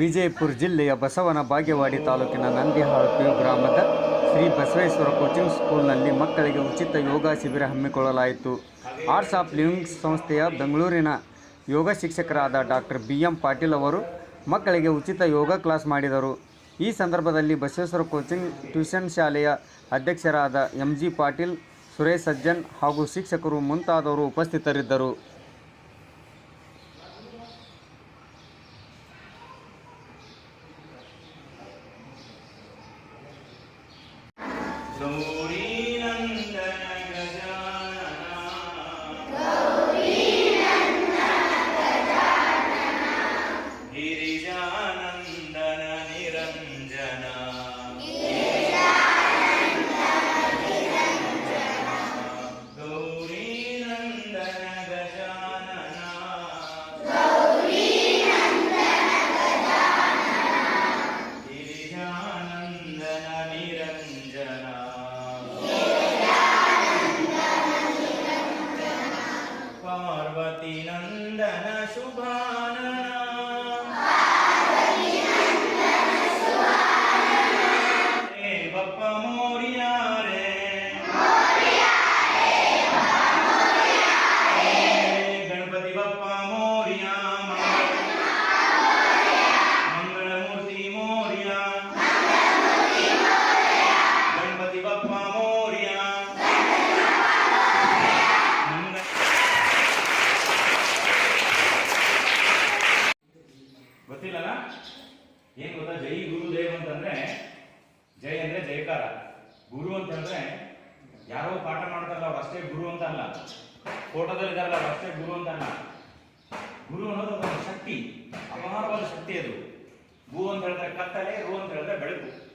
ವಿಜಯಪುರ ಜಿಲ್ಲೆಯ ಬಸವನ ಬಾಗೇವಾಡಿ ತಾಲೂಕಿನ ನಂದಿಹಾಳು ಗ್ರಾಮದ ಶ್ರೀ ಬಸವೇಶ್ವರ ಕೋಚಿಂಗ್ ಸ್ಕೂಲ್ನಲ್ಲಿ ಮಕ್ಕಳಿಗೆ ಉಚಿತ ಯೋಗ ಶಿಬಿರ ಹಮ್ಮಿಕೊಳ್ಳಲಾಯಿತು. ಆರ್ಟ್ಸ್ ಆಫ್ ಲಿವಿಂಗ್ ಸಂಸ್ಥೆಯ ಬೆಂಗಳೂರಿನ ಯೋಗ ಶಿಕ್ಷಕರಾದ ಡಾಕ್ಟರ್ ಬಿ ಎಂ ಪಾಟೀಲ್ ಅವರು ಮಕ್ಕಳಿಗೆ ಉಚಿತ ಯೋಗ ಕ್ಲಾಸ್ ಮಾಡಿದರು. ಈ ಸಂದರ್ಭದಲ್ಲಿ ಬಸವೇಶ್ವರ ಕೋಚಿಂಗ್ ಟ್ಯೂಷನ್ ಶಾಲೆಯ ಅಧ್ಯಕ್ಷರಾದ ಎಂ ಜಿ ಪಾಟೀಲ್, ಸುರೇಶ್ ಸಜ್ಜನ್ ಹಾಗೂ ಶಿಕ್ಷಕರು ಮುಂತಾದವರು ಉಪಸ್ಥಿತರಿದ್ದರು. Glory. मा नन्दन शुभान ಅಂತ ಯಾರೋ ಪಾಠ ಮಾಡ್ತಾರಲ್ಲ ಅವ್ರು ಅಷ್ಟೇ ಗುರು ಅಂತ ಅಲ್ಲ. ಫೋಟೋದಲ್ಲಿ ಇದಾರಲ್ಲ ಅವ್ರು ಅಷ್ಟೇ ಗುರು ಅಂತ ಅಲ್ಲ. ಗುರು ಅನ್ನೋದು ಒಂದು ಶಕ್ತಿ, ಅಪಾರವಾದ ಶಕ್ತಿ ಅದು. ಭೂ ಅಂತ ಹೇಳಿದ್ರೆ ಕತ್ತಲೆ, ರು ಅಂತ ಹೇಳಿದ್ರೆ ಬೆಳಕು.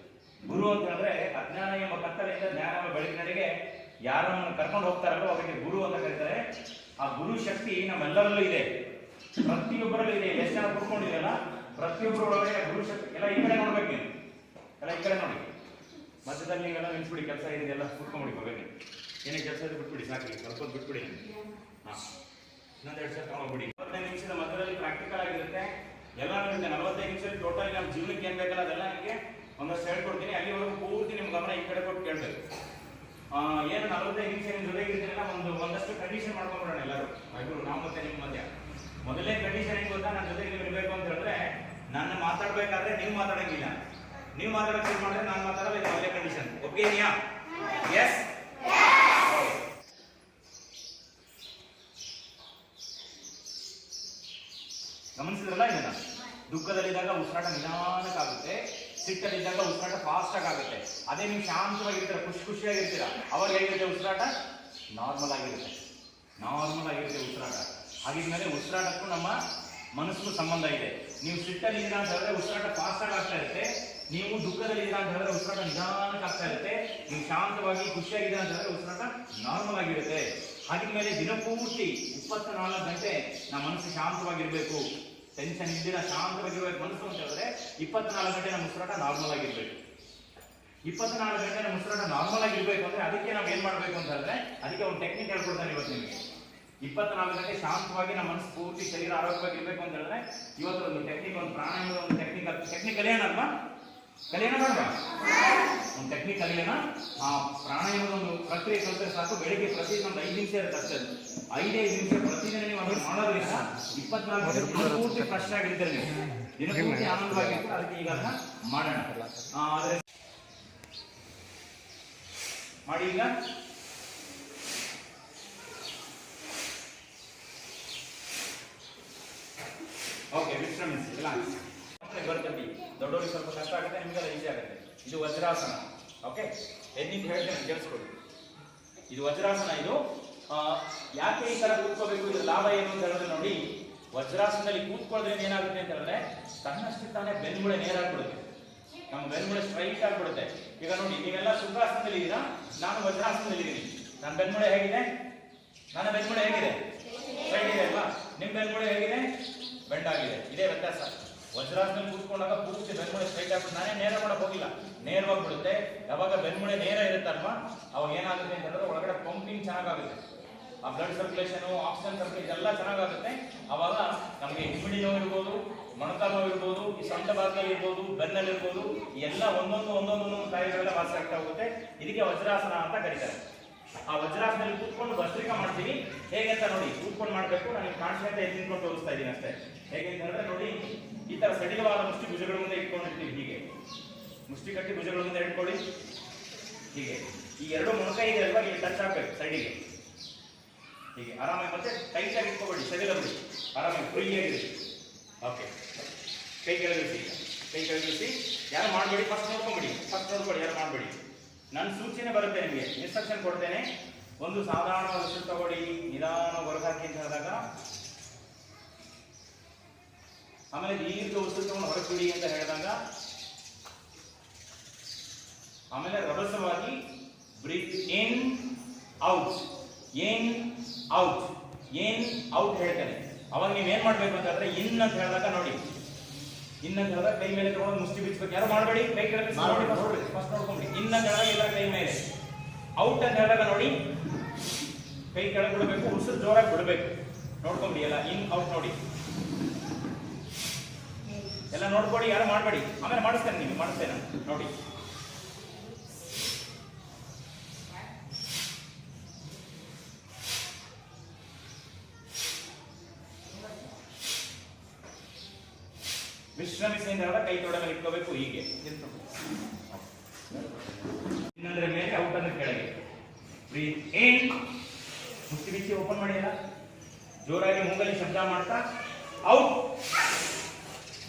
ಗುರು ಅಂತ ಹೇಳಿದ್ರೆ ಅಜ್ಞಾನ ಎಂಬ ಕತ್ತಲೆಯಿಂದ ಜ್ಞಾನ ಬೆಳಕಿನಡೆಗೆ ಯಾರನ್ನು ಕರ್ಕೊಂಡು ಹೋಗ್ತಾರಲ್ಲೋ ಅವರಿಗೆ ಗುರು ಅಂತ ಕರೀತಾರೆ. ಆ ಗುರು ಶಕ್ತಿ ನಮ್ಮೆಲ್ಲರಲ್ಲೂ ಇದೆ. ಪ್ರತಿಯೊಬ್ಬರಲ್ಲೂ ಇದೆ. ಎಷ್ಟು ಜನ ಕೂತ್ಕೊಂಡಿದೆಯಲ್ಲ ಪ್ರತಿಯೊಬ್ಬರೊಳಗೆ ಗುರು ಶಕ್ತಿ, ಎಲ್ಲ ಈ ಕಡೆ ನೋಡ್ಬೇಕು ನೀವು. ಎಲ್ಲ ಈ ಕಡೆ ನೋಡಿ. ಮಧ್ಯದಲ್ಲಿ ನೀವೆಲ್ಲ ನಿಲ್ಸ್ಬಿಡಿ, ಕೆಲಸ ಇದೆಲ್ಲ ಕೂತ್ಕೊಂಡ್ಬಿಡಿ ಹೋಗ್ಬೇಕು ಏನೇ ಕೆಲಸ ಇದೆ ಬಿಟ್ಬಿಡಿ, ಸಾಕು ಸ್ವಲ್ಪ ಬಿಟ್ಬಿಡಿ. ಬಿಟ್ಬಿಡಿ ಇನ್ನೊಂದು ಇನ್ನೊಂದೆರಡು ಸಾವಿರ ತಗೊಂಡ್ಬಿಡಿ. ಇಪ್ಪತ್ತೈದು ನಿಮಿಷದ ಮಧ್ಯದಲ್ಲಿ ಪ್ರಾಕ್ಟಿಕಲ್ ಆಗಿರುತ್ತೆ. ಎಲ್ಲ ನಿಮಗೆ ನಲವತ್ತೈದು ನಿಮಿಷದಲ್ಲಿ ಟೋಟಲ್ ನಮ್ಮ ಜೀವನಕ್ಕೆ ಏನು ಬೇಕಲ್ಲ ಅದೆಲ್ಲ ನಿಮಗೆ ಒಂದಷ್ಟು ಹೇಳ್ಕೊಡ್ತೀನಿ. ಅಲ್ಲಿವರೆಗೂ ಪೂರ್ತಿ ನಿಮ್ಮ ಗಮನ ಈ ಕಡೆ ಕೊಟ್ಟು ಕೇಳಬೇಕು. ಏನು ನಲವತ್ತೈದು ನಿಮಿಷ ನಿಮ್ಮ ಜೊತೆಗೆ ಇರ್ತೀರಲ್ಲ, ಒಂದು ಒಂದಷ್ಟು ಕಂಡೀಷನ್ ಮಾಡ್ಕೊಂಡ್ಬಿಡೋಣ ಎಲ್ಲರೂ. ಇಬ್ರು, ನಾವು ಮತ್ತೆ ನಿಮ್ಮ ಮಧ್ಯ. ಮೊದಲೇ ಕಂಡೀಷನ್ ಹೆಂಗೆ ಗೊತ್ತಾ? ನನ್ನ ಜೊತೆಗೆ ಇರಬೇಕು ಅಂತ ಹೇಳಿದ್ರೆ, ನನ್ನ ಮಾತಾಡಬೇಕಾದ್ರೆ ನೀವು ಮಾತಾಡಂಗಿಲ್ಲ. ನೀವು ಮಾತಾಡಕ್ಕೆ ಶುರು ಮಾಡಿದ್ರೆ ನಾನು ಮಾತಾಡಬೇಕು ಅಲ್ಲೇ ಕಂಡೀಷನ್ ಒಪ್ಪಿಗೆ ಇದೆಯಾ? ಎಸ್ ಗಮನಿಸಿದ್ರಲ್ಲ ಇದನ್ನ? ದುಃಖದಲ್ಲಿದ್ದಾಗ ಉಸಿರಾಟ ನಿಧಾನಕ್ಕಾಗುತ್ತೆ, ಸಿಟ್ಟಲ್ಲಿದ್ದಾಗ ಉಸಿರಾಟ ಫಾಸ್ಟ್ ಆಗುತ್ತೆ. ಅದೇ ನೀವು ಶಾಂತವಾಗಿರ್ತೀರ, ಖುಷಿ ಖುಷಿಯಾಗಿರ್ತೀರ, ಅವಾಗ ಹೇಗಿರುತ್ತೆ ಉಸಿರಾಟ ನಾರ್ಮಲ್ ಆಗಿರುತ್ತೆ. ನಾರ್ಮಲ್ ಆಗಿರುತ್ತೆ ಉಸಿರಾಟ. ಹಾಗಿದ್ಮೇಲೆ ಉಸಿರಾಟಕ್ಕೂ ನಮ್ಮ ಮನಸ್ಸಿಗೂ ಸಂಬಂಧ ಇದೆ. ನೀವು ಸಿಟ್ಟಲ್ಲಿ ಅಂತ ಹೇಳಿದ್ರೆ ಉಸಿರಾಟ ಫಾಸ್ಟ್ ಆಗಿ ಆಗ್ತಾ ಇರುತ್ತೆ. ನೀವು ದುಃಖದಲ್ಲಿ ಇದ್ದೀರಾ ಅಂತ ಹೇಳಿದ್ರೆ ಉಸಿರಾಟ ನಿಧಾನಕ್ಕೆ ಆಗ್ತಾ ಇರುತ್ತೆ. ನೀವು ಶಾಂತವಾಗಿ, ಖುಷಿಯಾಗಿದ್ದೀರಾ ಅಂತ ಹೇಳಿದ್ರೆ ಉಸಿರಾಟ ನಾರ್ಮಲ್ ಆಗಿರುತ್ತೆ. ಮೇಲೆ ದಿನಪೂರ್ತಿ ಇಪ್ಪತ್ತ ನಾಲ್ಕು ಗಂಟೆ ನಮ್ಮ ಮನಸ್ಸು ಶಾಂತವಾಗಿರ್ಬೇಕು. ಟೆನ್ಷನ್ ಇದ್ದೀರಾ ಶಾಂತವಾಗಿರ್ಬೇಕು ಮನಸ್ಸು ಅಂತ ಹೇಳಿದ್ರೆ ಇಪ್ಪತ್ನಾಲ್ಕು ಗಂಟೆ ನಮ್ಮ ಉಸಿರಾಟ ನಾರ್ಮಲ್ ಆಗಿರ್ಬೇಕು. ಇಪ್ಪತ್ನಾಲ್ಕು ಗಂಟೆ ನಮ್ಮ ಉಸಿರಾಟ ನಾರ್ಮಲ್ ಆಗಿರ್ಬೇಕು ಅಂದ್ರೆ ಅದಕ್ಕೆ ನಾವು ಏನ್ ಮಾಡ್ಬೇಕು ಅಂತ ಹೇಳಿದ್ರೆ ಅದಕ್ಕೆ ಒಂದು ಟೆಕ್ನಿಕ್ ಹೇಳ್ಕೊಡ್ತಾನೆ ಇವತ್ತು ನಿಮಗೆ. ಇಪ್ಪತ್ನಾಲ್ಕು ಗಂಟೆ ಶಾಂತವಾಗಿ ನಮ್ಮ ಮನಸ್ಸು ಪೂರ್ತಿ ಶರೀರ ಆರೋಗ್ಯವಾಗಿರ್ಬೇಕು ಅಂತ ಹೇಳಿದ್ರೆ ಇವತ್ತು ಒಂದು ಟೆಕ್ನಿಕ್ ಒಂದು ಪ್ರಾಣಾಯಾಮ ಒಂದು ಟೆಕ್ನಿಕ್ ಟೆಕ್ನಿಕಲ್ ಕಲಿಯೋಣಲ್ವಾ ಕಲಿಯೋಣ ಬೇಡವಾ ಒಂದು ಟೆಕ್ನಿಕ್ ಕಲಿಯೋಣ. ಆ ಪ್ರಾಣಾಯಾಮದ ಒಂದು ಪ್ರಕ್ರಿಯೆ ಕಲಿತರೆ ಸಾಕು. ಬೆಳಿಗ್ಗೆ ಪ್ರತಿ ಒಂದು ಐದು ನಿಮಿಷ ಇರುತ್ತೆ ಅಷ್ಟೇ. ಐದೈದು ನಿಮಿಷ ಪ್ರತಿದಿನ ನೀವು ಅದನ್ನು ಮಾಡೋದ್ರಿಂದ ಇಪ್ಪತ್ನಾಲ್ಕು ಗಂಟೆ ದಿನಪೂರ್ತಿ ಫ್ರೆಶ್ ಆಗಿರ್ತೀರಿ ನೀವು. ದಿನಪೂರ್ತಿ ಆನಂದವಾಗಿರ್ತೀರ. ಅದಕ್ಕೆ ಈಗ ಅದನ್ನ ಮಾಡೋಣ. ಆದರೆ ಮಾಡಿ ಈಗ. ಓಕೆ ವಿಶ್ರಮಿಸಿ ರಿಲ್ಯಾಕ್ಸ್ ದೊಡ್ಡವ್ರಿಗೆ ಸ್ವಲ್ಪ ಕಷ್ಟ ಆಗುತ್ತೆ, ನಿಮಗೆಲ್ಲ ಈಸಿ ಆಗುತ್ತೆ. ಇದು ವಜ್ರಾಸನ. ಓಕೆ ಹೆಣ್ಣಿಗೆ ಹೇಳ್ತೇನೆ ಕೇಳಿಸ್ಕೊಳ್ಳಿ. ಇದು ವಜ್ರಾಸನ, ಇದು ಯಾಕೆ ಈ ತರ ಕೂತ್ಕೋಬೇಕು, ಇದು ಲಾಭ ಏನು ಅಂತ ಹೇಳಿದ್ರೆ ನೋಡಿ, ವಜ್ರಾಸನದಲ್ಲಿ ಕೂತ್ಕೊಳ್ಳೋದ್ರಿಂದ ಏನಾಗುತ್ತೆ ಅಂತ ಹೇಳಿದ್ರೆ ತನ್ನಷ್ಟು ತಾನೇ ನೇರ ನೇರಾಗ್ಬಿಡುತ್ತೆ. ನಮ್ಮ ಬೆನ್ಮೂಳೆ ಸ್ಟ್ರೈಟ್ ಆಗ್ಬಿಡುತ್ತೆ. ಈಗ ನೋಡಿ, ನೀವೆಲ್ಲ ಸುಖಾಸನದಲ್ಲಿ ಇದ್ದೀರಾ? ನಾನು ವಜ್ರಾಸನದಲ್ಲಿ ಇದ್ದೀನಿ. ನನ್ನ ಬೆನ್ಮೂಳೆ ಹೇಗಿದೆ? ನನ್ನ ಬೆನ್ಮೂಳೆ ಹೇಗಿದೆ? ಸ್ಟ್ರೈಟ್ ಇದೆ ಅಲ್ವಾ? ನಿಮ್ಮ ಬೆನ್ಮೂಳೆ ಹೇಗಿದೆ? ಬೆಂಡಾಗಿದೆ ಇದೇ ವ್ಯತ್ಯಾಸ. ವಜ್ರಾಸನಲ್ಲಿ ಕೂತ್ಕೊಂಡಾಗ ಪೂರ್ತಿ ಬೆನ್ಮೂಳೆ ಸ್ಟ್ರೈಟ್ ಆಗ್ಬಿಟ್ಟು ನಾನೇ ನೇರ ಮಾಡಕ್ ಹೋಗಿಲ್ಲ. ನೇರವಾಗಿ ಬಿಡುತ್ತೆ. ಯಾವಾಗ ಬೆನ್ಮೂಳೆ ನೇರ ಇರುತ್ತಲ್ವಾ? ಅವಾಗ ಏನಾಗುತ್ತೆ ಅಂತ ಹೇಳಿದ್ರೆ ಒಳಗಡೆ ಪಂಪಿಂಗ್ ಚೆನ್ನಾಗಾಗುತ್ತೆ. ಆ ಬ್ಲಡ್ ಸರ್ಕ್ಯುಲೇಷನ್ ಆಕ್ಸಿಜನ್ ಸರ್ಕ್ಯುಲೇಷನ್ ಎಲ್ಲ ಚೆನ್ನಾಗಾಗುತ್ತೆ. ಅವಾಗ ನಮಗೆ ಹಿಮ್ಮಿಡಿ ನೋವು ಇರ್ಬೋದು, ಮೊಣಕಾಲು ನೋವು ಇರ್ಬೋದು, ಈ ಸೊಂಟ ಭಾಗದಲ್ಲಿ ಇರ್ಬೋದು, ಬೆನ್ನಲ್ಲಿ ಇರ್ಬೋದು ಎಲ್ಲ ಒಂದೊಂದು ಒಂದೊಂದು ಕಾಯಿಲೆಗಳೆಲ್ಲ ವಾಸಿ ಆಗ್ತಾ ಹೋಗುತ್ತೆ. ಇದಕ್ಕೆ ವಜ್ರಾಸನ ಅಂತ ಕರೀತಾರೆ. ಆ ವಜ್ರಾಸನದಲ್ಲಿ ಕೂತ್ಕೊಂಡು ಭಸ್ತ್ರಿಕ ಮಾಡ್ತೀನಿ. ಹೇಗೆ ಅಂತ ನೋಡಿ, ಕೂತ್ಕೊಂಡು ಮಾಡಬೇಕು. ನಾನು ಕಾಣಿಸ್ತಾ ಅಂತ ನಿಂತ್ಕೊಂಡು ತೋರಿಸ್ತಾ ಇದ್ದೀನಿ ಅಷ್ಟೇ. ಹೇಗೆ ಅಂತ ಹೇಳಿದ್ರೆ ನೋಡಿ, ಈ ತರ ಸಡಿಲವಾದ ಮುಷ್ಟಿ ಭುಜಗಳ ಮುಂದೆ ಇಟ್ಕೊಂಡಿರ್ತೀವಿ ಹೀಗೆ. ಮುಷ್ಟಿ ಕಟ್ಟಿ ಭುಜಗಳ ಮುಂದೆ ಇಟ್ಕೊಳ್ಳಿ. ಹೀಗೆ. ಈ ಎರಡು ಮೊಣಕೈ ಇದೆ ಅಲ್ವಾ ಇಲ್ಲಿ ಟಚ್ ಆಗ್ಬೇಕು ಸೈಡಿಗೆ. ಹೀಗೆ. ಆರಾಮಾಗಿ ಮತ್ತೆ ಟೈಟ್ ಆಗಿ ಇಟ್ಕೋಬೇಡಿ, ಸಡಿಲ ಬಿಡಿ. ಆರಾಮಾಗಿ ಫ್ರೀ ಆಗಿರಿ ಓಕೆ ಕೈ ಕೆಳಗಿಸಿ ಕೈ ಕೆಳಗಿಸಿ ಯಾರು ಮಾಡಬೇಡಿ ಫಸ್ಟ್ ನೋಡ್ಕೊಂಬಿಡಿ. ಫಸ್ಟ್ ನೋಡ್ಕೊಳ್ಳಿ, ಯಾರು ಮಾಡಬೇಡಿ. ನನ್ನ ಸೂಚನೆ ಬರುತ್ತೆ ನಿಮಗೆ ಇನ್ಸ್ಟ್ರಕ್ಷನ್ ಕೊಡ್ತೇನೆ. ಒಂದು ಸಾಧಾರಣ ಉಸಿರು ತಗೊಳ್ಳಿ, ನಿಧಾನ ಹೊರಗಾಕಿ ಅಂತ ಹೇಳಿದಾಗ, ಆಮೇಲೆ ದೀರ್ಘ ಉಸಿರು ತಗೊಂಡು ಹೊರಗೆ ಅಂತ ಹೇಳಿದಾಗ, ಆಮೇಲೆ ರಭಸವಾಗಿ breathe in out in out in out ಹೇಳ್ತೇನೆ. ಅವಾಗ ನೀವು ಏನ್ ಮಾಡ್ಬೇಕು ಅಂತ ಹೇಳಿದ್ರೆ ಇನ್ ಅಂತ ಹೇಳಿದಾಗ ನೋಡಿ. ಇನ್ ಅಂತ ಕೈ ಮೇಲೆ ತಗೊಂಡು ಮುಷ್ಟಿ ಬಿಚ್ಚಬೇಕು ಯಾರು ಮಾಡಬೇಡಿ ಕೈ ಕೆಳಗೆ ನೋಡಿ ಫಸ್ಟ್ ನೋಡ್ಕೊಳ್ಳಿ ಇನ್ನೊಂದು ಅಂತ ಎಲ್ಲ ಇಲ್ಲ ಕೈ ಮೇಲೆ. ಔಟ್ ಅಂತ ಹೇಳಿದಾಗ ನೋಡಿ. ಕೈ ಕೆಳಗೆ ಬಿಡಬೇಕು ಉಸಿರು ಜೋರಾಗಿ ಬಿಡಬೇಕು. ನೋಡ್ಕೊಂಬಿಡಿ ಎಲ್ಲ. ಇನ್ ಔಟ್ ನೋಡಿ. ಎಲ್ಲ ನೋಡ್ಕೊಡಿ ಯಾರು ಮಾಡಬೇಡಿ. ಆಮೇಲೆ ಮಾಡಿಸ್ತೇನೆ ನೀವು ಮಾಡಿಸ್ತೇನೆ ನೋಡಿ. ವಿಶ್ರಮಿಸಿ ಅಂತ ಹೇಳಿದ್ರೆ ಕೈ ತೊಡಗಲು ಇಟ್ಕೋಬೇಕು ಹೀಗೆ. ಇನ್ನೊಂದರ ಮೇಲೆ ಔಟ್ ಅಂದ್ರೆ ಕೆಳಗೆ. ಬ್ರೀತ್ ಇನ್ ಮುಷ್ಟಿ ಬಿಚ್ಚಿ ಓಪನ್ ಮಾಡಿಲ್ಲ ಜೋರಾಗಿ ಮೂಗಲ್ಲಿ ಶಬ್ದ ಮಾಡ್ತಾ, ಔಟ್.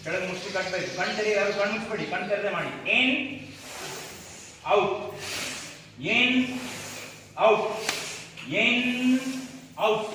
ಕೆಳಗೆ ಮುಷ್ಟಿ ಕಟ್ಟಬೇಕು ಕಣ್ ತೆರೆಯ ಯಾರು ಕಣ್ ಮುಚ್ಚಬೇಡಿ ಕಣ್ ತೆರೆದೇ ಮಾಡಿ. ಏನ್ ಔಟ್. ಏನ್ ಔಟ್. ಏನ್ ಔಟ್.